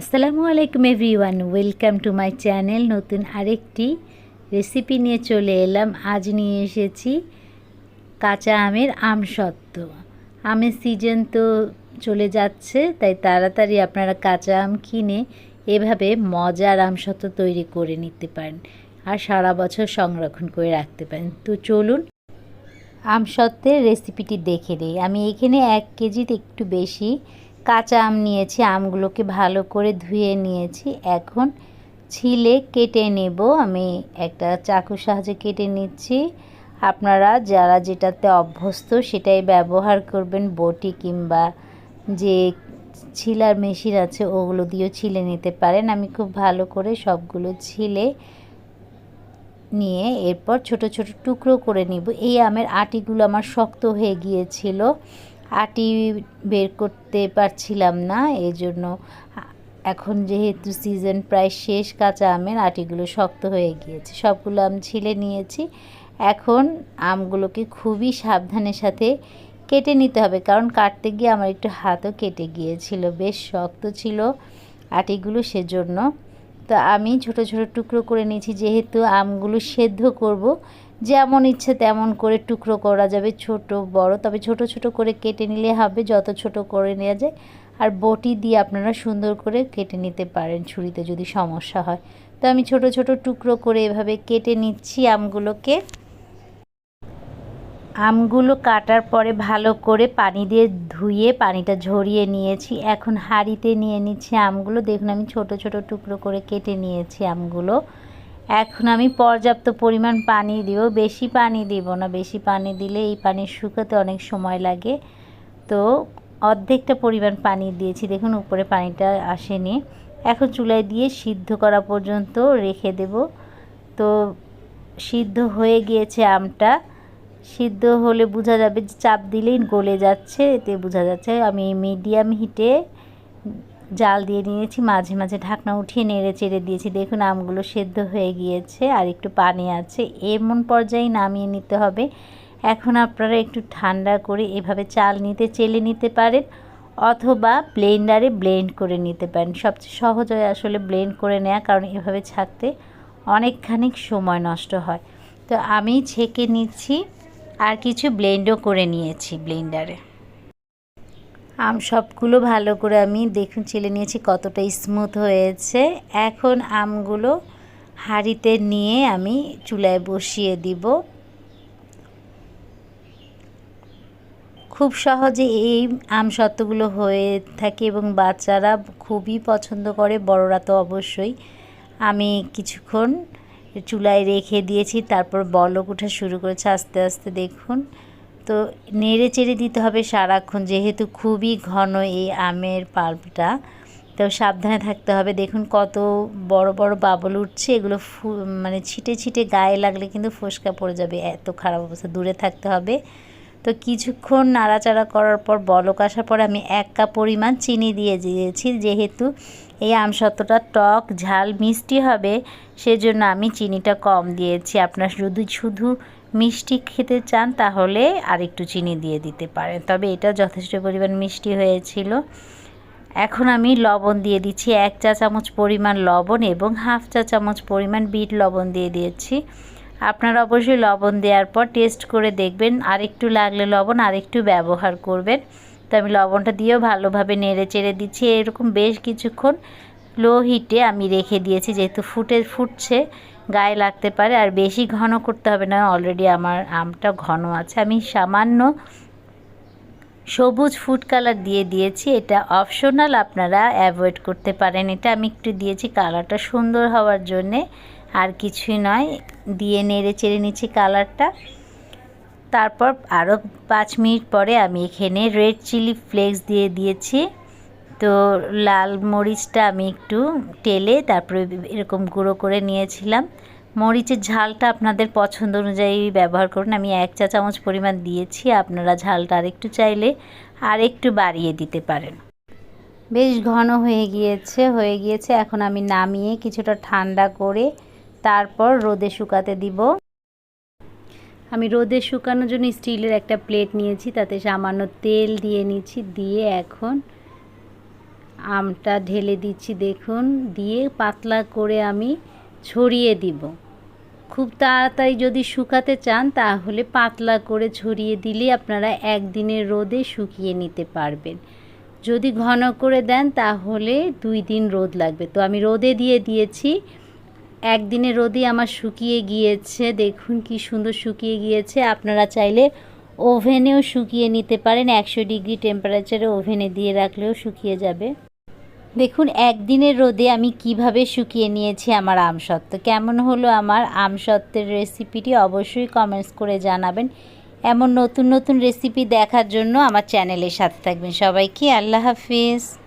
আসসালামু আলাইকুম everyone, welcome to my channel. নতুন আরেকটি রেসিপি নিয়ে চলে এলাম। আজ নিয়ে এসেছি কাঁচা আমের আমসত্ত্ব আমের সিজন তো চলে যাচ্ছে, তাই তাড়াতাড়ি আপনারা কাঁচা আম কিনে এভাবে মজার আমসত্ত্ব তৈরি করে নিতে পারেন আর সারা বছর সংরক্ষণ করে রাখতে পারেন। তো চলুন আমসত্ত্বের রেসিপিটি দেখে নিই। আমি এখানে এক কেজিতে একটু বেশি কাঁচা আম নিয়েছি, আমগুলোকে ভালো করে ধুয়ে নিয়েছি। এখন ছিলে কেটে নেব। আমি একটা চাকুর সাহায্যে কেটে নিচ্ছি। আপনারা যারা যেটাতে অভ্যস্ত সেটাই ব্যবহার করবেন। বটি কিংবা যে ছিলার মেশিন আছে, ওগুলো দিয়েও ছিলে নিতে পারেন। আমি খুব ভালো করে সবগুলো ছিলে নিয়ে এরপর ছোট ছোট টুকরো করে নিব। এই আমের আটিগুলো আমার শক্ত হয়ে গিয়েছিল। আটি বের করতে পারছিলাম না এই জন্য এখন যেহেতু সিজন প্রায় শেষ কাঁচা আমের, আটিগুলো শক্ত হয়ে গিয়েছে। সবগুলো আম ছিলে নিয়েছি। এখন আমগুলোকে খুবই সাবধানের সাথে কেটে নিতে হবে, কারণ কাটতে গিয়ে আমার একটু হাতও কেটে গিয়েছিল, বেশ শক্ত ছিল আটিগুলো সেজন্য। তো আমি ছোট ছোট টুকরো করে নিয়েছি, যেহেতু আমগুলো সেদ্ধ করব যেমন ইচ্ছে তেমন করে টুকরো করা যাবে, ছোট, বড়। তবে ছোট ছোট করে কেটে নিলে হবে, যত ছোট করে নেওয়া যায়। আর বটি দিয়ে আপনারা সুন্দর করে কেটে নিতে পারেন ছুরিতে যদি সমস্যা হয়। তো আমি ছোট ছোট টুকরো করে এভাবে কেটে নিচ্ছি আমগুলোকে। আমগুলো কাটার পরে ভালো করে পানি দিয়ে ধুয়ে পানিটা ঝরিয়ে নিয়েছি। এখন হাঁড়িতে নিয়ে নিচ্ছি আমগুলো। দেখুন আমি ছোট ছোট টুকরো করে কেটে নিয়েছি আমগুলো। এখন আমি পর্যাপ্ত পরিমাণ পানি দিব, বেশি পানি দিব না, বেশি পানি দিলে এই পানি শুকাতে অনেক সময় লাগে। তো অর্ধেকটা পরিমাণ পানি দিয়েছি, দেখুন উপরে পানিটা আসেনি। এখন চুলায় দিয়ে সিদ্ধ করা পর্যন্ত রেখে দেব। তো সিদ্ধ হয়ে গিয়েছে আমটা। সিদ্ধ হলে বোঝা যাবে যে চাপ দিলেই গলে যাচ্ছে, এতে বোঝা যাচ্ছে আমি মিডিয়াম হিটে জাল দিয়ে নিয়েছি, মাঝে মাঝে ঢাকনা উঠিয়ে নেড়ে চেড়ে দিয়েছি। দেখুন, আমগুলো সেদ্ধ হয়ে গিয়েছে আর একটু পানি আছে। এমন পর্যায়ে নামিয়ে নিতে হবে। এখন আপনারা একটু ঠান্ডা করে এভাবে চাল নিতে, চেলে নিতে পারেন অথবা ব্লেন্ডারে ব্লেন্ড করে নিতে পারেন। সবচেয়ে সহজ হয় আসলে ব্লেন্ড করে নেওয়া কারণ এভাবে ছাড়তে অনেকখানি সময় নষ্ট হয়। তো আমি ছেঁকে নিচ্ছি আর কিছু ব্লেন্ডও করে নিয়েছি ব্লেন্ডারে। আম সবগুলো ভালো করে আমি দেখুন ছেলে নিয়েছি কতটা স্মুথ হয়েছে। এখন আমগুলো হাঁড়িতে নিয়ে আমি চুলায় বসিয়ে দিব। খুব সহজে এই আম সত্ত্বগুলো হয়ে থাকে এবং বাচ্চারা খুবই পছন্দ করে, বড়রা তো অবশ্যই। আমি কিছুক্ষণ চুলায় রেখে দিয়েছি, তারপর বলক ওঠা শুরু করেছে, আস্তে আস্তে দেখুন। তো নেড়ে চেড়ে দিতে হবে সারাক্ষণ, যেহেতু খুবই ঘন এই আমের পাল্পটা। তো সাবধানে থাকতে হবে। দেখুন কত বড় বড় বাবল উঠছে, এগুলো মানে ছিটে ছিটে গায়ে লাগলে কিন্তু ফোসকা পড়ে যাবে। এত খারাপ অবস্থা, দূরে থাকতে হবে। তো কিছুক্ষণ নাড়াচাড়া করার পর, বলক আসার পর আমি এক কাপ পরিমাণ চিনি দিয়ে দিয়েছি। যেহেতু এই আম আমসত্ত্বটা টক, ঝাল, মিষ্টি হবে, সেজন্য আমি চিনিটা কম দিয়েছি। আপনার শুধু শুধু মিষ্টি খেতে চান, তাহলে আরেকটু চিনি দিয়ে দিতে পারেন। তবে এটা যথেষ্ট পরিমাণ মিষ্টি হয়েছিল। এখন আমি লবণ দিয়ে দিচ্ছি। এক চা চামচ পরিমাণ লবণ এবং হাফ চা চামচ পরিমাণ বিট লবণ দিয়ে দিয়েছি। আপনারা অবশ্যই লবণ দেওয়ার পর টেস্ট করে দেখবেন। আরেকটু লাগলে লবণ, আরেকটু ব্যবহার করবেন। তো আমি লবণটা দিয়েও ভালোভাবে নেড়ে চেড়ে দিচ্ছি। এরকম বেশ কিছুক্ষণ লো হিটে আমি রেখে দিয়েছি। যেহেতু ফুটে, ফুটছে গায়ে লাগতে পারে, আর বেশি ঘন করতে হবে না। অলরেডি আমার আমটা ঘন আছে। আমি সামান্য সবুজ ফুড কালার দিয়ে দিয়েছি। এটা অপশনাল আপনারা অ্যাভয়েড করতে পারেন। এটা আমি একটু দিয়েছি কালারটা সুন্দর হওয়ার জন্যে। আর কিছুই নয়, দিয়ে নেড়ে চেড়ে নিচ্ছি কালারটা তারপর আরও পাঁচ মিনিট পরে আমি এখানে রেড চিলি ফ্লেক্স দিয়ে দিয়েছি। তো লাল মরিচটা আমি একটু টেলে তারপরে এরকম গুঁড়ো করে নিয়েছিলাম। মরিচের ঝালটা আপনাদের পছন্দ অনুযায়ী ব্যবহার করুন। আমি এক চা চামচ পরিমাণ দিয়েছি, আপনারা ঝালটা আরেকটু চাইলে আর একটু বাড়িয়ে দিতে পারেন। বেশ ঘন হয়ে গিয়েছে হয়ে গিয়েছে। এখন আমি নামিয়ে কিছুটা ঠান্ডা করে তারপর রোদে শুকাতে দিব। আমি রোদে শুকানোর জন্য স্টিলের একটা প্লেট নিয়েছি, তাতে সামান্য তেল দিয়ে নিচ্ছি, দিয়ে এখন আমটা ঢেলে দিচ্ছি দেখুন, দিয়ে পাতলা করে আমি ছড়িয়ে দিব। খুব তাড়াতাড়ি যদি শুকাতে চান তাহলে পাতলা করে ছড়িয়ে দিলে আপনারা একদিনের রোদে শুকিয়ে নিতে পারবেন। যদি ঘন করে দেন তাহলে দুই দিন রোদ লাগবে। তো আমি রোদে দিয়ে দিয়েছি। একদিনে রোদে আমার শুকিয়ে গিয়েছে, দেখুন কি সুন্দর শুকিয়ে গিয়েছে। আপনারা চাইলে ওভেনেও শুকিয়ে নিতে পারেন, একশো ডিগ্রি টেম্পারেচারে ওভেনে দিয়ে রাখলেও শুকিয়ে যাবে। দেখুন, একদিনের রোদে আমি কীভাবে শুকিয়ে নিয়েছি আমার আমসত্ত্ব। কেমন হলো আমার আমসত্ত্বের রেসিপিটি অবশ্যই কমেন্টস করে জানাবেন। এমন নতুন নতুন রেসিপি দেখার জন্য আমার চ্যানেলের সাথে থাকবেন সবাইকে। আল্লাহ হাফিজ।